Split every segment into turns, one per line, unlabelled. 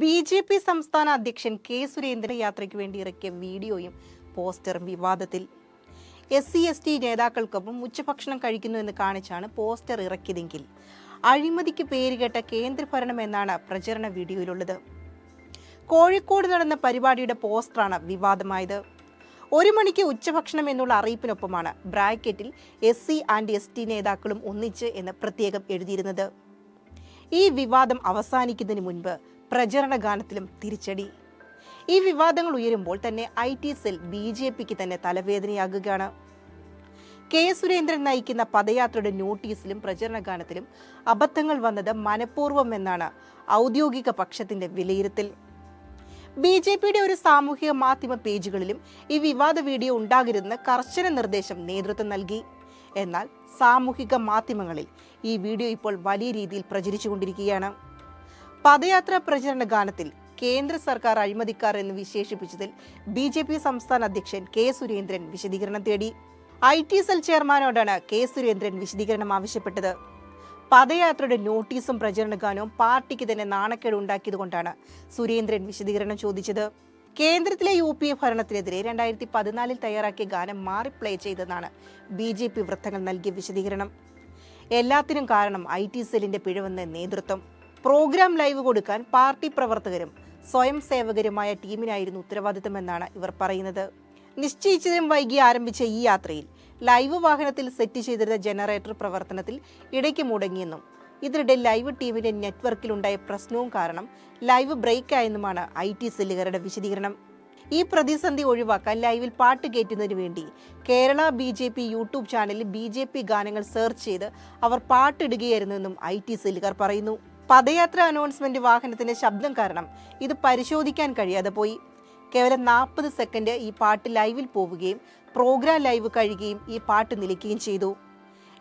B J P സംസ്ഥാന അധ്യക്ഷൻ K Surendran യാത്രയ്ക്ക് വേണ്ടി ഇറക്കിയ വീഡിയോയും പോസ്റ്ററും വിവാദത്തിൽ. എസ് സി എസ് ടി നേതാക്കൾക്കൊപ്പം ഉച്ചഭക്ഷണം കഴിക്കുന്നു എന്ന് കാണിച്ചാണ് പോസ്റ്റർ ഇറക്കിയതെങ്കിൽ. അഴിമതിക്ക് പേരുകേട്ട കേന്ദ്രഭരണം എന്നാണ് പ്രചരണ വീഡിയോയിലുള്ളത്. കോഴിക്കോട് നടന്ന പരിപാടിയുടെ പോസ്റ്ററാണ് വിവാദമായത്. ഒരു മണിക്ക് ഉച്ചഭക്ഷണം എന്നുള്ള അറിയിപ്പിനൊപ്പമാണ് ബ്രാക്കറ്റിൽ S C and S T നേതാക്കളും ഒന്നിച്ച് എന്ന് പ്രത്യേകം എഴുതിയിരുന്നത്. ഈ വിവാദം അവസാനിക്കുന്നതിന് മുൻപ് പ്രചരണ ഗാനത്തിലും തിരിച്ചടി. ഈ വിവാദങ്ങൾ ഉയരുമ്പോൾ തന്നെ I T cell B J പിക്ക് തന്നെ തലവേദനയാകുകയാണ്. കെ സുരേന്ദ്രൻ നയിക്കുന്ന പദയാത്രയുടെ നോട്ടീസിലും പ്രചരണ ഗാനത്തിലും അബദ്ധങ്ങൾ വന്നത് മനഃപൂർവം എന്നാണ് ഔദ്യോഗിക പക്ഷത്തിന്റെ വിലയിരുത്തൽ. ബി ജെ പിയുടെ ഒരു സാമൂഹിക മാധ്യമ പേജുകളിലും ഈ വിവാദ വീഡിയോ ഉണ്ടാകരുതെന്ന് കർശന നിർദ്ദേശം നേതൃത്വം നൽകി. എന്നാൽ സാമൂഹിക മാധ്യമങ്ങളിൽ ഈ വീഡിയോ ഇപ്പോൾ വലിയ രീതിയിൽ പ്രചരിച്ചുകൊണ്ടിരിക്കുകയാണ്. പദയാത്രാ പ്രചരണ ഗാനത്തിൽ കേന്ദ്ര സർക്കാർ അഴിമതിക്കാർ എന്ന് വിശേഷിപ്പിച്ചതിൽ ബി ജെ പി സംസ്ഥാന അധ്യക്ഷൻ കെ സുരേന്ദ്രൻ വിശദീകരണം തേടി. ഐ ടി സെൽ ചെയർമാനോടാണ് കെ സുരേന്ദ്രൻ വിശദീകരണം ആവശ്യപ്പെട്ടത്. പദയാത്രയുടെ നോട്ടീസും പ്രചരണ ഗാനവും പാർട്ടിക്ക് തന്നെ നാണക്കേട് ഉണ്ടാക്കിയതുകൊണ്ടാണ് സുരേന്ദ്രൻ വിശദീകരണം ചോദിച്ചത്. കേന്ദ്രത്തിലെ യു പി എ ഭരണത്തിനെതിരെ രണ്ടായിരത്തി പതിനാലിൽ തയ്യാറാക്കിയ ഗാനം മാറി പ്ലേ ചെയ്തെന്നാണ് ബി ജെ പി വൃത്തങ്ങൾ നൽകിയ വിശദീകരണം. എല്ലാത്തിനും കാരണം ഐ ടി സെല്ലിന്റെ പിഴവെന്ന് നേതൃത്വം. പ്രോഗ്രാം ലൈവ് കൊടുക്കാൻ പാർട്ടി പ്രവർത്തകരും സ്വയം സേവകരുമായ ടീമിനായിരുന്നു ഉത്തരവാദിത്തമെന്നാണ് ഇവർ പറയുന്നത്. നിശ്ചയിച്ചതിനും വൈകി ആരംഭിച്ച ഈ യാത്രയിൽ ലൈവ് വാഹനത്തിൽ സെറ്റ് ചെയ്തിരുന്ന ജനറേറ്റർ പ്രവർത്തനത്തിൽ ഇടയ്ക്ക് മുടങ്ങിയെന്നും ഇതിനിടെ ലൈവ് ടീമിന്റെ നെറ്റ്വർക്കിലുണ്ടായ പ്രശ്നവും കാരണം ലൈവ് ബ്രേക്ക് ആയെന്നുമാണ് ഐ ടി സെല്ലുകാരുടെ വിശദീകരണം. ഈ പ്രതിസന്ധി ഒഴിവാക്കാൻ ലൈവിൽ പാട്ട് കയറ്റുന്നതിന് വേണ്ടി Kerala B J P YouTube ചാനലിൽ ബി ജെ പി ഗാനങ്ങൾ സെർച്ച് ചെയ്ത് അവർ പാട്ടിടുകയായിരുന്നുവെന്നും ഐ ടി സെല്ലുകാർ പറയുന്നു. പദയാത്ര അനൗൺസ്മെന്റ് വാഹനത്തിന്റെ ശബ്ദം കാരണം ഇത് പരിശോധിക്കാൻ കഴിയാതെ പോയി. കേവലം നാൽപ്പത് സെക്കൻഡ് ഈ പാട്ട് ലൈവിൽ പോവുകയും പ്രോഗ്രാം ലൈവ് കഴിയുകയും ഈ പാട്ട് നിലയ്ക്കുകയും ചെയ്തു.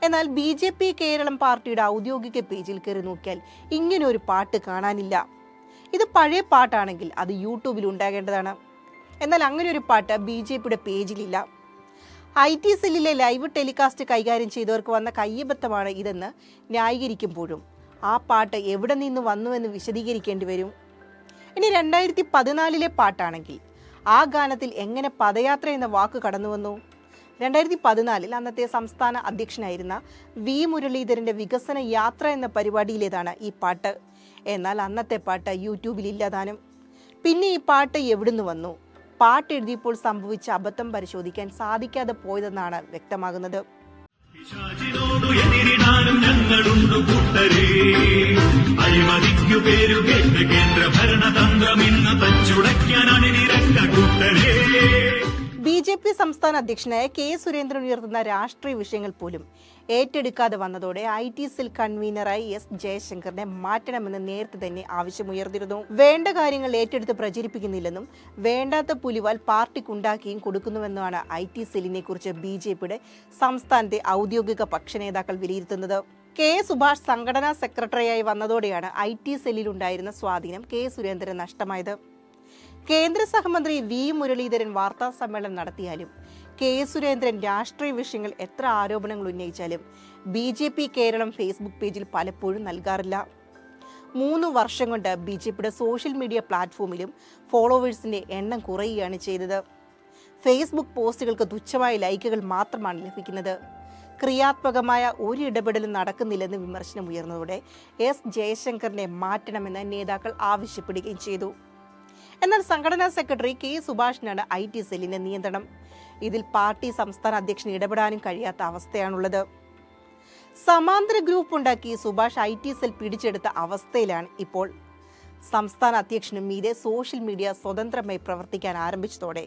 എന്നാൽ ബി ജെ പി കേരളം പാർട്ടിയുടെ ഔദ്യോഗിക പേജിൽ കയറി നോക്കിയാൽ ഇങ്ങനെ ഒരു പാട്ട് കാണാനില്ല. ഇത് പഴയ പാട്ടാണെങ്കിൽ അത് യൂട്യൂബിൽ ഉണ്ടാകേണ്ടതാണ്. എന്നാൽ അങ്ങനെ ഒരു പാട്ട് ബി ജെ പിയുടെ പേജിലില്ല. ഐ ടി സെല്ലിലെ ലൈവ് ടെലികാസ്റ്റ് കൈകാര്യം ചെയ്തവർക്ക് വന്ന കയ്യബദ്ധമാണ് ഇതെന്ന് ന്യായീകരിക്കുമ്പോഴും ആ പാട്ട് എവിടെ നിന്ന് വന്നുവെന്ന് വിശദീകരിക്കേണ്ടി വരും? ഇനി രണ്ടായിരത്തി പതിനാലിലെ പാട്ടാണെങ്കിൽ ആ ഗാനത്തിൽ എങ്ങനെ പദയാത്ര എന്ന വാക്ക് കടന്നു വന്നു? രണ്ടായിരത്തി പതിനാലിൽ അന്നത്തെ സംസ്ഥാന അധ്യക്ഷനായിരുന്ന വി മുരളീധരന്റെ വികസന യാത്ര എന്ന പരിപാടിയിലേതാണ് ഈ പാട്ട്. എന്നാൽ അന്നത്തെ പാട്ട് യൂട്യൂബിൽ ഇല്ലാതാനും. പിന്നെ ഈ പാട്ട് എവിടുന്ന് വന്നു? പാട്ട് എഴുതിയപ്പോൾ സംഭവിച്ച അബദ്ധം പരിശോധിക്കാൻ സാധിക്കാതെ പോയതെന്നാണ് വ്യക്തമാകുന്നത്.
എതിരിടാനും കൂട്ടരേ. അഴിമതിക്കു പേരു കേന്ദ്ര ഭരണതന്ത്രം ഇന്ന് തച്ചുടയ്ക്കാൻ
ബി ജെ പി സംസ്ഥാന അധ്യക്ഷനായ കെ സുരേന്ദ്രൻ ഉയർത്തുന്ന രാഷ്ട്രീയ വിഷയങ്ങൾ പോലും ഏറ്റെടുക്കാതെ വന്നതോടെ ഐ ടി സെൽ കൺവീനറായി എസ് ജയശങ്കറിനെ മാറ്റണമെന്ന് നേരത്തെ തന്നെ ആവശ്യമുയർന്നിരുന്നു. വേണ്ട കാര്യങ്ങൾ ഏറ്റെടുത്ത് പ്രചരിപ്പിക്കുന്നില്ലെന്നും വേണ്ടാത്ത പുലിവാൽ പാർട്ടിക്കുണ്ടാക്കിയും കൊടുക്കുന്നുവെന്നുമാണ് ഐ ടി സെല്ലിനെ കുറിച്ച് ബി ജെ പിയുടെ സംസ്ഥാനത്തെ ഔദ്യോഗിക പക്ഷ നേതാക്കൾ വിലയിരുത്തുന്നത്. കെ സുഭാഷ് സംഘടനാ സെക്രട്ടറിയായി വന്നതോടെയാണ് ഐ ടി സെല്ലിലുണ്ടായിരുന്ന സ്വാധീനം കെ സുരേന്ദ്രൻ നഷ്ടമായത്. കേന്ദ്ര സഹമന്ത്രി വി മുരളീധരൻ വാർത്താ സമ്മേളനം നടത്തിയാലും കെ സുരേന്ദ്രൻ രാഷ്ട്രീയ വിഷയങ്ങൾ എത്ര ആരോപണങ്ങൾ ഉന്നയിച്ചാലും B J P Keralam Facebook പേജിൽ പലപ്പോഴും നൽകാറില്ല. മൂന്ന് വർഷം കൊണ്ട് ബി ജെ പിയുടെ സോഷ്യൽ മീഡിയ പ്ലാറ്റ്ഫോമിലും ഫോളോവേഴ്സിന്റെ എണ്ണം കുറയുകയാണ് ചെയ്തത്. ഫേസ്ബുക്ക് പോസ്റ്റുകൾക്ക് തുച്ഛമായ ലൈക്കുകൾ മാത്രമാണ് ലഭിക്കുന്നത്. ക്രിയാത്മകമായ ഒരു ഇടപെടലും നടക്കുന്നില്ലെന്ന് വിമർശനം ഉയർന്നതോടെ എസ് ജയശങ്കറിനെ മാറ്റണമെന്ന് നേതാക്കൾ ആവശ്യപ്പെടുകയും ചെയ്തു. എന്നാൽ സംഘടനാ സെക്രട്ടറി കെ സുഭാഷിനാണ് ഐ ടി സെല്ലിന്റെ നിയന്ത്രണം. ഇതിൽ പാർട്ടി സംസ്ഥാന അധ്യക്ഷൻ ഇടപെടാനും കഴിയാത്ത അവസ്ഥയാണുള്ളത്. സമാന്തര ഗ്രൂപ്പ് ഉണ്ടാക്കി സുഭാഷ് ഐ ടി സെൽ പിടിച്ചെടുത്ത അവസ്ഥയിലാണ് ഇപ്പോൾ. സംസ്ഥാന അധ്യക്ഷനും മീതെ സോഷ്യൽ മീഡിയ സ്വതന്ത്രമായി പ്രവർത്തിക്കാൻ ആരംഭിച്ചതോടെ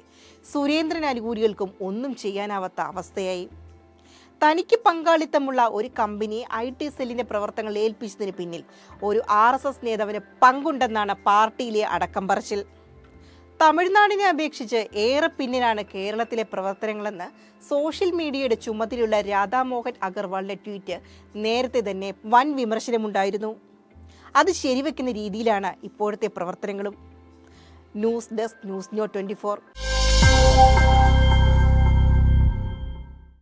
സുരേന്ദ്രൻ അനുകൂലികൾക്കും ഒന്നും ചെയ്യാനാവാത്ത അവസ്ഥയായി. തനിക്ക് പങ്കാളിത്തമുള്ള ഒരു കമ്പനി ഐ ടി സെല്ലിന്റെ പ്രവർത്തനങ്ങൾ ഏൽപ്പിച്ചതിന് പിന്നിൽ ഒരു ആർ എസ് എസ് നേതാവിന് പങ്കുണ്ടെന്നാണ് പാർട്ടിയിലെ അടക്കം പറച്ചിൽ. തമിഴ്നാടിനെ അപേക്ഷിച്ച് ഏറെ പിന്നിലാണ് കേരളത്തിലെ പ്രവർത്തനങ്ങളെന്ന് സോഷ്യൽ മീഡിയയുടെ ചുമതലയുള്ള രാധാമോഹൻ അഗർവാളിന്റെ ട്വീറ്റ് നേരത്തെ തന്നെ വൻ വിമർശനമുണ്ടായിരുന്നു. അത് ശരിവെക്കുന്ന രീതിയിലാണ് ഇപ്പോഴത്തെ പ്രവർത്തനങ്ങളും. News desk news no twenty